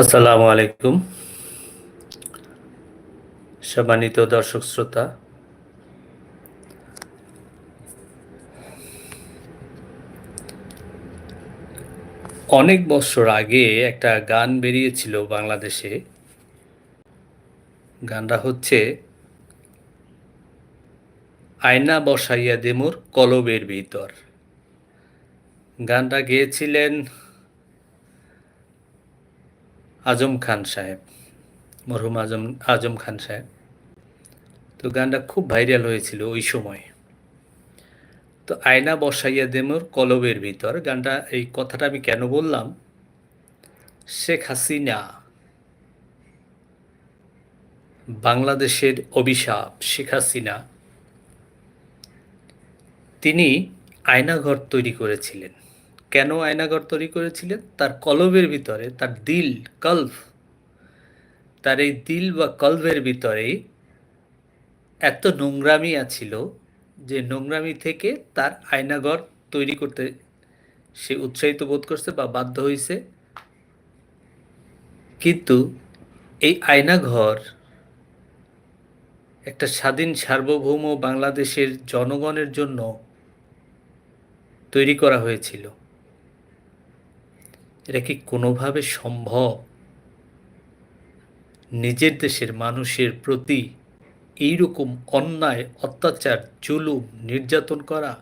আসসালামু আলাইকুম। সম্মানিত দর্শক শ্রোতা, অনেক বছর আগে একটা গান বেরিয়েছিল বাংলাদেশে। গানটা হচ্ছে, আয়না বসাইয়া দেমুর কলবের ভিতর। গানটা গেয়েছিলেন আজম খান সাহেব, মরহুম আজম আজম খান সাহেব। তো গানটা খুব ভাইরাল হয়েছিল ওই সময়। তো আয়না বসাইয়া দেমোর কলবের ভিতর, গানটা এই কথাটা আমি কেন বললাম? শেখ হাসিনা বাংলাদেশের অভিশাপ, শেখ হাসিনা। তিনি আয়নাঘর তৈরি করেছিলেন। কেন আয়নাঘর তৈরি করেছিলেন? তার কলবের ভিতরে, তার দিল কলভ তার এই দিল বা কলভের ভিতরে এত নোংরামি আছিল যে নোংরামি থেকে তার আয়নাঘর তৈরি করতে সে উৎসাহিত বোধ করছে বা বাধ্য হয়েছে কিন্তু এই আয়নাঘর একটা স্বাধীন সার্বভৌম বাংলাদেশের জনগণের জন্য তৈরি করা হয়েছিল। এটা কি কোনোভাবে সম্ভব? নিজের দেশের মানুষের প্রতি এইরকম অন্যায়, অত্যাচার, জুলুম, নির্যাতন করা,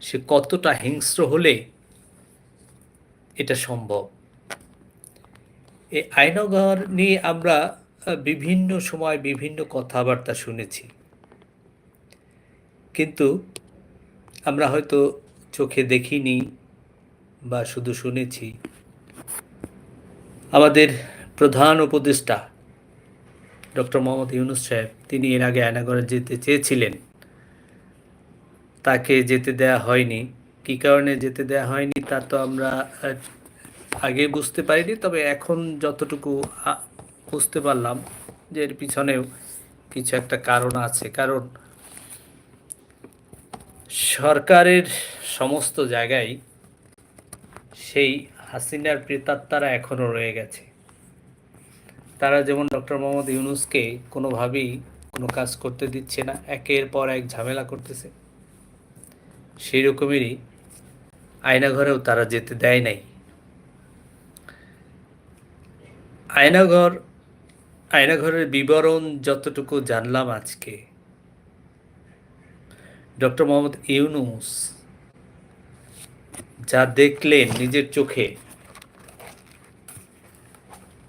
সে কতটা হিংস্র হলে এটা সম্ভব? এই আইনগর নিয়ে আমরা বিভিন্ন সময় বিভিন্ন কথাবার্তা শুনেছি। কিন্তু আমরা হয়তো চোখে দেখিনি বা শুধু শুনেছি। আমাদের প্রধান উপদেষ্টা ডক্টর মোহাম্মদ ইউনুস সাহেব, তিনি এর আগে আয়নাগরে যেতে চেয়েছিলেন। তাকে যেতে দেয়া হয়নি। কি কারণে যেতে দেয়া হয়নি তা তো আমরা আগে বুঝতে পারিনি, তবে এখন যতটুকু বুঝতে পারলাম যে এর পিছনেও কিছু একটা কারণ আছে। কারণ সরকারের সমস্ত জায়গায় সেই হাসিনার প্রেতাত্মারা এখনও রয়ে গেছে। তারা যেমন ডক্টর মোহাম্মদ ইউনুসকে কোনোভাবেই কোনো কাজ করতে দিচ্ছে না, একের পর এক ঝামেলা করতেছে। সেই রকমেরই আয়নাঘরেও তারা যেতে দেয় নাই। আয়নাঘর আয়নাঘরের বিবরণ যতটুকু জানলাম আজকে, ডক্টর মোহাম্মদ ইউনুস যা দেখলেন নিজের চোখে।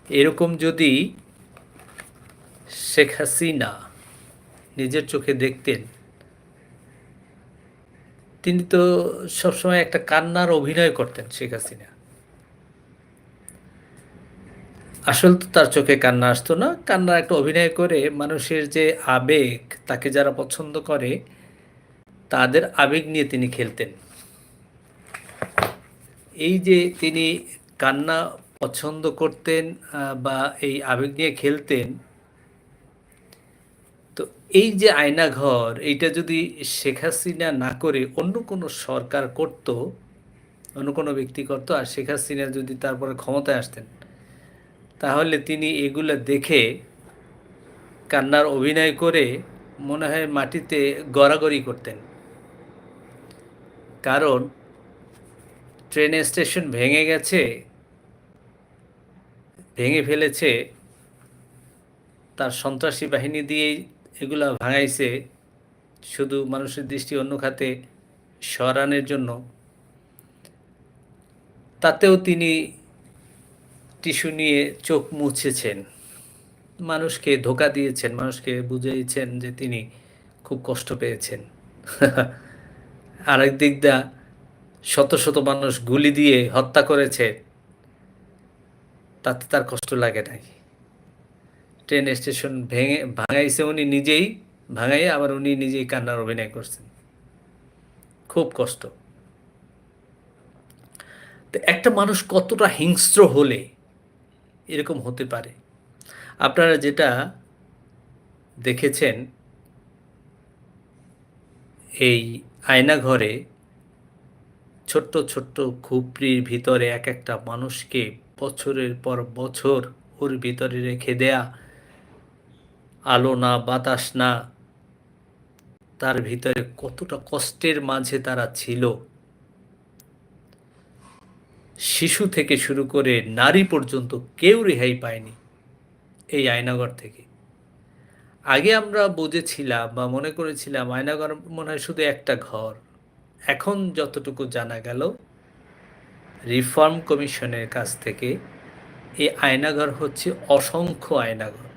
এরকম যদি শেখ হাসিনা নিজের চোখে দেখতেন, তিনি তো সবসময় একটা কান্নার অভিনয় করতেন শেখ হাসিনা। আসল তো তার চোখে কান্না আসতো না। কান্নার একটা অভিনয় করে মানুষের যে আবেগ, তাকে যারা পছন্দ করে, তাদের আবেগ নিয়ে তিনি খেলতেন। এই যে তিনি কান্না পছন্দ করতেন বা এই আবেগ নিয়ে খেলতেন, তো এই যে আয়নাঘর, এইটা যদি শেখ হাসিনা না করে অন্য কোনো সরকার করত, অন্য কোনো ব্যক্তি করতো, আর শেখ হাসিনা যদি তারপরে ক্ষমতায় আসতেন, তাহলে তিনি এগুলো দেখে কান্নার অভিনয় করে মনে হয় মাটিতে গড়াগড়ি করতেন। কারণ ট্রেন স্টেশন ভেঙে গেছে, ভেঙে ফেলেছে, তার সন্ত্রাসী বাহিনী দিয়েই এগুলা ভাঙাইছে। শুধু মানুষের দৃষ্টি অন্য খাতে সরানোর জন্য। তাতেও তিনি টিস্যু নিয়ে চোখ মুছেছেন। মানুষকে ধোকা দিয়েছেন, মানুষকে বুঝিয়েছেন যে তিনি খুব কষ্ট পেয়েছেন। আরেক দিক দা শত শত মানুষ গুলি দিয়ে হত্যা করেছে, তাতে তার কষ্ট লাগে নাই। ট্রেন স্টেশন ভেঙে, ভাঙাইছে উনি নিজেই ভাঙাই আবার উনি নিজেই কান্নার অভিনয় করছেন। খুব কষ্ট। তো একটা মানুষ কতটা হিংস্র হলে এরকম হতে পারে? আপনারা যেটা দেখেছেন, এই আয়না ঘরে ছোট্ট ছোট্ট খুপড়ির ভিতরে এক একটা মানুষকে বছরের পর বছর ওর ভিতরে রেখে দেয়া, আলো না, বাতাস না, তার ভিতরে কতটা কষ্টের মাঝে তারা ছিল। শিশু থেকে শুরু করে নারী পর্যন্ত কেউ রেহাই পায়নি এই আয়নাগর থেকে। আগে আমরা বুঝেছিলাম বা মনে করেছিলাম আয়নাগর মনে হয় শুধু একটা ঘর। এখন যতটুকু জানা গেল, রিফর্ম কমিশনের কাছ থেকে এই আয়নাঘর হচ্ছে অসংখ্য আয়নাঘর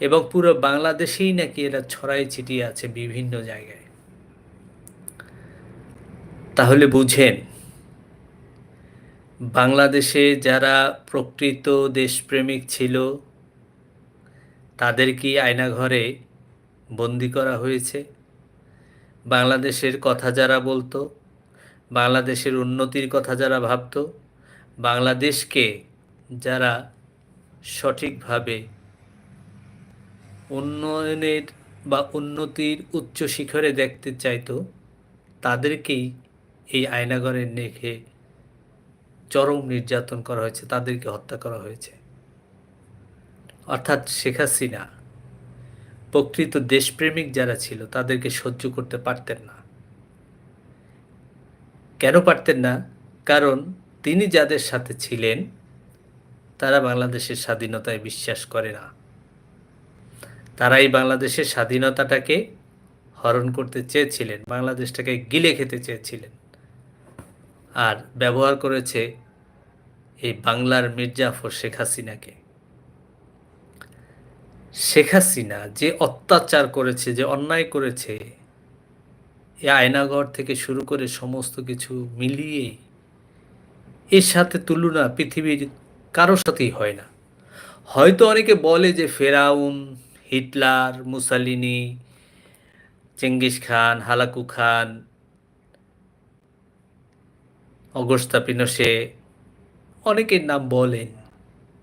এবং পুরো বাংলাদেশেই নাকি এরা ছড়াই ছিটিয়ে আছে বিভিন্ন জায়গায়। তাহলে বুঝেন, বাংলাদেশে যারা প্রকৃত দেশপ্রেমিক ছিল, তাদের কি আয়নাঘরে বন্দি করা হয়েছে? বাংলাদেশের কথা যারা বলতো, বাংলাদেশের উন্নতির কথা যারা ভাবত, বাংলাদেশকে যারা সঠিকভাবে উন্নয়নের বা উন্নতির উচ্চ শিখরে দেখতে চাইতো, তাদেরকেই এই আয়নাঘরে নেখে চরম নির্যাতন করা হয়েছে, তাদেরকে হত্যা করা হয়েছে। অর্থাৎ শেখ হাসিনা প্রকৃত দেশপ্রেমিক যারা ছিল, তাদেরকে সহ্য করতে পারতেন না। কেন পারতেন না? কারণ তিনি যাদের সাথে ছিলেন, তারা বাংলাদেশের স্বাধীনতায় বিশ্বাস করে না। তারা এই বাংলাদেশের স্বাধীনতাটাকে হরণ করতে চেয়েছিলেন, বাংলাদেশটাকে গিলে খেতে চেয়েছিলেন। আর ব্যবহার করেছে এই বাংলার মির্জাফর শেখ হাসিনাকে। শেখ হাসিনা যে অত্যাচার করেছে, যে অন্যায় করেছে, এ আয়নাঘর থেকে শুরু করে সমস্ত কিছু মিলিয়ে এর সাথে তুলনা পৃথিবীর কারও সাথেই হয় না। হয়তো অনেকে বলে যে ফেরাউন, Hitler Mussolini Genghis Khan, Hulagu Khan, Augusto Pinochet অনেকের নাম বলেন,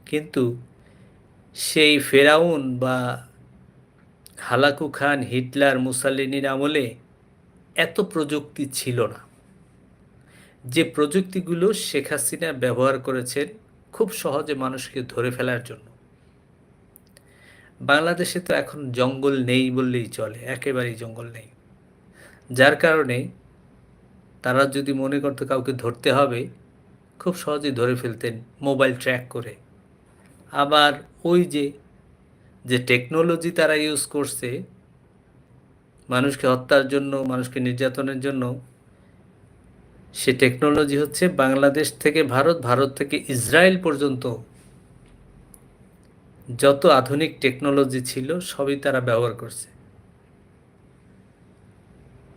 কিন্তু সেই ফেরাউন বা হালাকু খান, হিটলার মুসালিনির আমলে এত প্রযুক্তি ছিল না। যে প্রযুক্তিগুলো শেখ হাসিনা ব্যবহার করেছেন খুব সহজে মানুষকে ধরে ফেলার জন্য। বাংলাদেশে তো এখন জঙ্গল নেই বললেই চলে, একেবারেই জঙ্গল নেই। যার কারণে তারা যদি মনে করতো কাউকে ধরতে হবে, খুব সহজেই ধরে ফেলতেন মোবাইল ট্র্যাক করে। আবার ওই যে যে টেকনোলজি তারা ইউজ করছে, মানুষকে হত্যার জন্য, মানুষকে নির্যাতনের জন্য, সে টেকনোলজি হচ্ছে বাংলাদেশ থেকে ভারত ভারত থেকে ইসরায়েল পর্যন্ত যত আধুনিক টেকনোলজি ছিল, সবই তারা ব্যবহার করছে।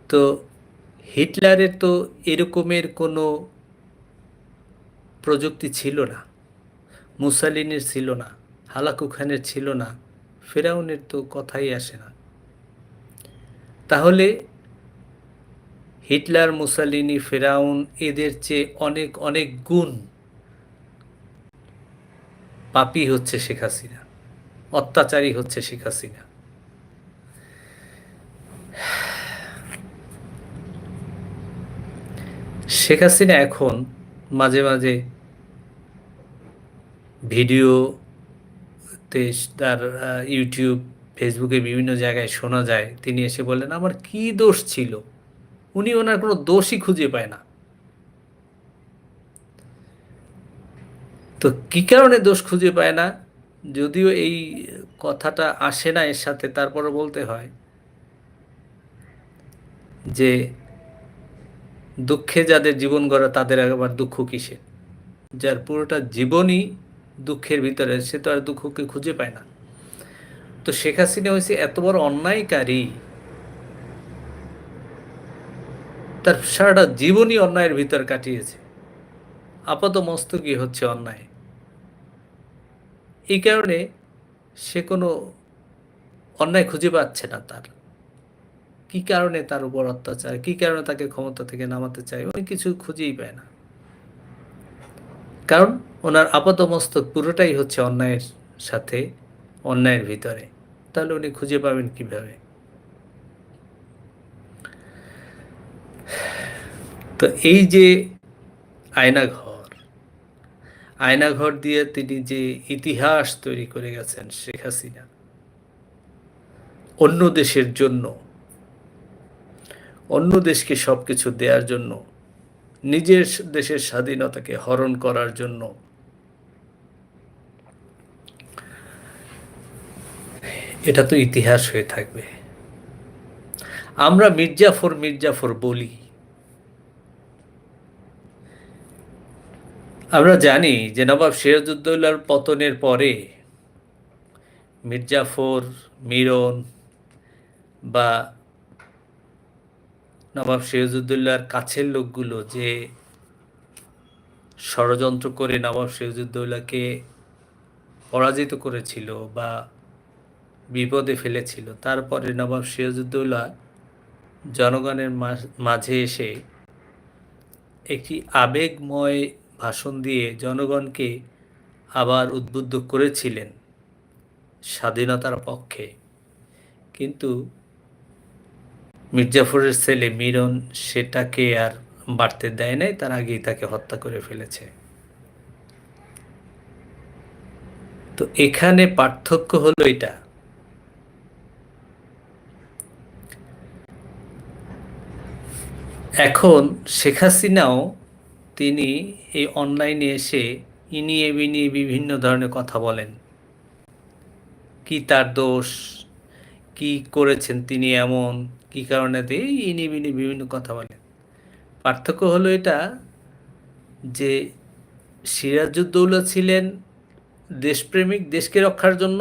তো হিটলারের তো এরকমের কোনো প্রযুক্তি ছিল না। মুসালিনের ছিল না, হালাকু খানের ছিল না, ফেরাউনের তো কথাই আসে না। তাহলে হিটলার মুসালিনি ফেরাউন এদের চেয়ে অনেক অনেক গুণ পাপি হচ্ছে শেখ হাসিনা, অত্যাচারী হচ্ছে শেখ হাসিনা। শেখ হাসিনা এখন মাঝে মাঝে ভিডিওতে তার ইউটিউব ফেসবুকে বিভিন্ন জায়গায় শোনা যায়, তিনি এসে বললেন, আমার কি দোষ ছিল? উনি ওনার কোনো দোষই খুঁজে পায় না। তো কি কারণে দোষ খুঁজে পায় না? যদিও এই কথাটা আসে না এর সাথে তারপরে বলতে হয় যে দুঃখে যাদের জীবন গড়া, তাদের আবার দুঃখ কিসের? যার পুরোটা জীবনই দুঃখের ভিতরে, সে তো আর দুঃখকে খুঁজে পায় না। তো শেখ হাসিনা হয়েছে এত বড় অন্যায়কারী। তার সারাটা জীবনই অন্যায়ের ভিতর কাটিয়েছে। আপাত মস্তকই হচ্ছে অন্যায়। এই কারণে সে কোনো অন্যায় খুঁজে পাচ্ছে না তার। কি কারণে তার উপর অত্যাচার, কি কারণে তাকে ক্ষমতা থেকে নামাতে চায়, অনেক কিছু খুঁজেই পায় না। কারণ ওনার আপাত মস্তক পুরোটাই হচ্ছে অন্যায়ের সাথে, অন্যায়ের ভিতরে। তাহলে উনি খুঁজে পাবেন কীভাবে? তো এই যে আয়নাঘর আয়নাঘর দিয়ে তিনি যে ইতিহাস তৈরি করে গেছেন শেখ হাসিনা, অন্য দেশের জন্য, অন্য দেশকে সব কিছু দেওয়ার জন্য নিজের দেশের স্বাধীনতাকে হরণ করার জন্য। এটা তো ইতিহাস হয়ে থাকবে। আমরা মির্জাফর মির্জাফর বলি। আমরা জানি যে নবাব সিরাজউদ্দৌলার পতনের পরে মির্জাফর, মিরন বা নবাব সিরাজউদ্দৌলার কাছের লোকগুলো যে ষড়যন্ত্র করে নবাব সিরাজউদ্দৌলাকে পরাজিত করেছিল বা বিপদে ফেলেছিল, তারপরে নবাব সিরাজউদ্দৌলা জনগণের মাঝে এসে একটি আবেগময় ভাষণ দিয়ে জনগণকে আবার উদ্বুদ্ধ করেছিলেন স্বাধীনতার পক্ষে। কিন্তু মির্জাফরের ছেলে মিরন সেটাকে আর বাড়তে দেয় নাই, তার আগেই তাকে হত্যা করে ফেলেছে। তো এখানে পার্থক্য হলো এটা। এখন শেখ হাসিনাও তিনি এই অনলাইনে এসে ইনিয়ে বিনিয়ে বিভিন্ন ধরনের কথা বলেন। কি তার দোষ, কি করেছেন তিনি এমন? কি কারণে এই ইনি বিনি বিভিন্ন কথা বলেন পার্থক্য হলো এটা যে সিরাজউদ্দৌলা ছিলেন দেশপ্রেমিক, দেশকে রক্ষার জন্য,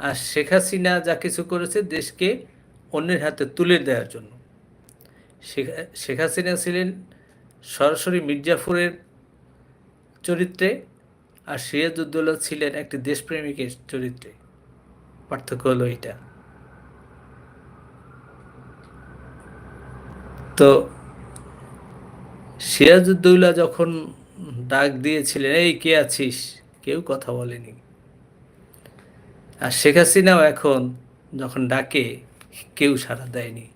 আর শেখ হাসিনা যা কিছু করেছে দেশকে অন্যের হাতে তুলে দেওয়ার জন্য। শেখ হাসিনা ছিলেন সরাসরি মির্জাফরের চরিত্রে, আর সিরাজউদ্দৌলা ছিলেন একটি দেশপ্রেমিকের চরিত্রে। পার্থক্য হলো এটা। তো সিরাজউদ্দৌলা যখন ডাক দিয়েছিলেন, এই, কে আছিস? কেউ কথা বলেনি। আর শেখ হাসিনাও এখন যখন ডাকে, কেউ সাড়া দেয়নি।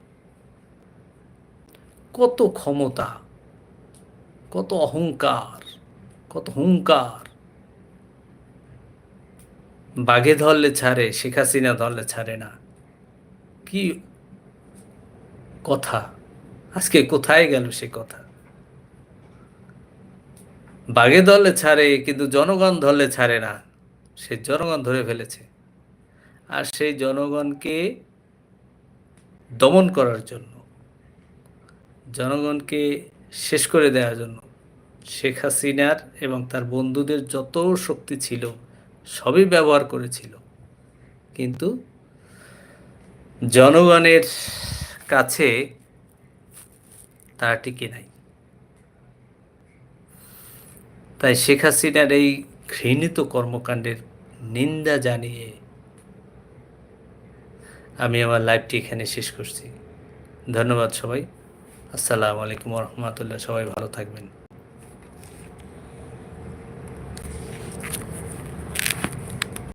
কত ক্ষমতা, কত অহংকার, কত হুঙ্কার। বাঘে ধরলে ছাড়ে, শেখ হাসিনা ধরলে ছাড়ে না। কি কথা। আজকে কোথায় গেল সে কথা? বাঘে দলে ছাড়ে, কিন্তু জনগণ ধরলে ছাড়ে না। সে জনগণ ধরে ফেলেছে। আর সেই জনগণকে দমন করার জন্য, জনগণকে শেষ করে দেওয়ার জন্য শেখ হাসিনার এবং তার বন্ধুদের যত শক্তি ছিল, সবই ব্যবহার করেছিল। কিন্তু জনগণের কাছে তারা টিকে নাই। তাই শেখ হাসিনার এই ঘৃণিত কর্মকাণ্ডের নিন্দা জানিয়ে আমি আমার লাইফটি এখানে শেষ করছি। ধন্যবাদ সবাই। আসসালামু আলাইকুম রহমতুল্লাহ। সবাই ভালো থাকবেন।